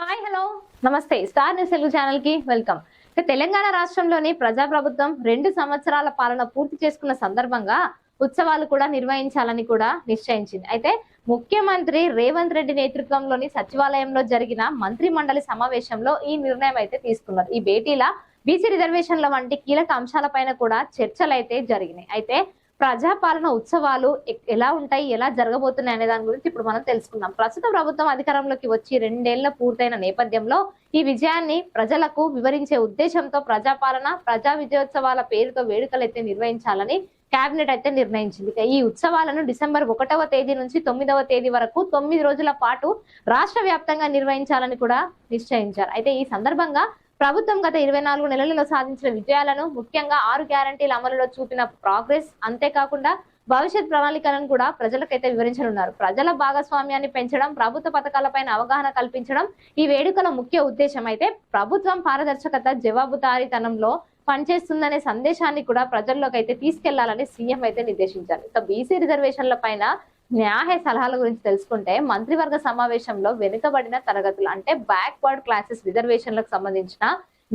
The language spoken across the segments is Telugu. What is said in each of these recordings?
హాయ్ హలో నమస్తే. స్టార్ న్యూస్ తెలుగు ఛానల్కి వెల్కమ్ తెలంగాణ రాష్ట్రంలోని ప్రజాప్రభుత్వం రెండు సంవత్సరాల పాలన పూర్తి చేసుకున్న సందర్భంగా ఉత్సవాలు కూడా నిర్వహించాలని కూడా నిశ్చయించింది. అయితే ముఖ్యమంత్రి రేవంత్ రెడ్డి నేతృత్వంలోని సచివాలయంలో జరిగిన మంత్రి మండలి సమావేశంలో ఈ నిర్ణయం అయితే తీసుకున్నారు. ఈ భేటీలా బీసీ రిజర్వేషన్ల వంటి కీలక అంశాలపైన కూడా చర్చలు అయితే జరిగినాయి. అయితే ప్రజాపాలన ఉత్సవాలు ఎలా ఉంటాయి ఎలా జరగబోతున్నాయి అనే దాని గురించి ఇప్పుడు మనం తెలుసుకుందాం. ప్రస్తుత ప్రభుత్వం అధికారంలోకి వచ్చి రెండేళ్ళ పూర్తయిన నేపథ్యంలో ఈ విజయాన్ని ప్రజలకు వివరించే ఉద్దేశంతో ప్రజాపాలన ప్రజా విజయోత్సవాల పేరుతో వేడుకలు అయితే నిర్వహించాలని కేబినెట్ అయితే నిర్ణయించింది. ఈ ఉత్సవాలను డిసెంబర్ ఒకటవ తేదీ నుంచి తొమ్మిదవ తేదీ వరకు తొమ్మిది రోజుల పాటు రాష్ట్ర వ్యాప్తంగా నిర్వహించాలని కూడా నిశ్చయించారు. అయితే ఈ సందర్భంగా ప్రభుత్వం గత ఇరవై నాలుగు నెలలలో సాధించిన విజయాలను ముఖ్యంగా ఆరు గ్యారంటీల అమలులో చూపిన ప్రోగ్రెస్. అంతేకాకుండా భవిష్యత్ ప్రణాళికలను కూడా ప్రజలకైతే వివరించనున్నారు. ప్రజల భాగస్వామ్యాన్ని పెంచడం ప్రభుత్వ పథకాలపైన అవగాహన కల్పించడం ఈ వేడుకల ముఖ్య ఉద్దేశం. అయితే ప్రభుత్వం పారదర్శకత జవాబుదారీతనంలో పనిచేస్తుందనే సందేశాన్ని కూడా ప్రజల్లోకి అయితే తీసుకెళ్ళాలని సీఎం అయితే నిర్దేశించారు. ఇక బీసీ రిజర్వేషన్ల పైన న్యాయ సలహాల గురించి తెలుసుకుంటే మంత్రివర్గ సమావేశంలో వెనుకబడిన తరగతులు అంటే బ్యాక్వర్డ్ క్లాసెస్ రిజర్వేషన్లకు సంబంధించిన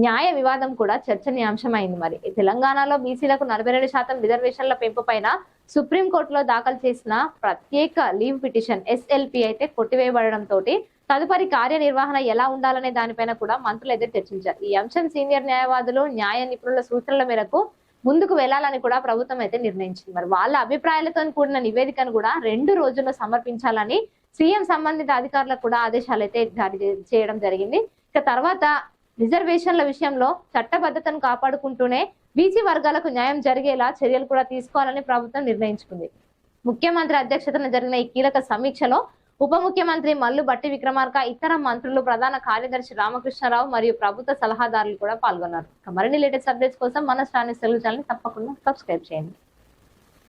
న్యాయ వివాదం కూడా చర్చనీయాంశమైంది మరి. తెలంగాణలో బీసీలకు నలభై రెండు శాతం రిజర్వేషన్ల పెంపు పైన సుప్రీంకోర్టులో దాఖలు చేసిన ప్రత్యేక లీవ్ పిటిషన్ ఎస్ఎల్పి అయితే కొట్టివేయబడడంతో తదుపరి కార్యనిర్వహణ ఎలా ఉండాలనే దానిపైన కూడా మంత్రులు అయితే చర్చించారు. ఈ అంశం సీనియర్ న్యాయవాదులు న్యాయ నిపుణుల సూచనల మేరకు ముందుకు వెళ్ళాలని కూడా ప్రభుత్వం అయితే నిర్ణయించింది. మరి వాళ్ళ అభిప్రాయాలతో కూడిన నివేదికను కూడా రెండు రోజుల్లో సమర్పించాలని సీఎం సంబంధిత అధికారులకు కూడా ఆదేశాలు అయితే జారీ చేయడం జరిగింది. ఇక తర్వాత రిజర్వేషన్ల విషయంలో చట్టబద్ధతను కాపాడుకుంటూనే బీసీ వర్గాలకు న్యాయం జరిగేలా చర్యలు కూడా తీసుకోవాలని ప్రభుత్వం నిర్ణయించుకుంది. ముఖ్యమంత్రి అధ్యక్షతన జరిగిన ఈ కీలక సమీక్షలో ఉప ముఖ్యమంత్రి మల్లు బట్టి విక్రమార్క ఇతర మంత్రులు ప్రధాన కార్యదర్శి రామకృష్ణారావు మరియు ప్రభుత్వ సలహాదారులు కూడా పాల్గొన్నారు. మరిన్ని లేటెస్ట్ అప్డేట్స్ కోసం మన స్టానిస్ తెలుగు ఛానల్ తప్పకుండా సబ్స్క్రైబ్ చేయండి.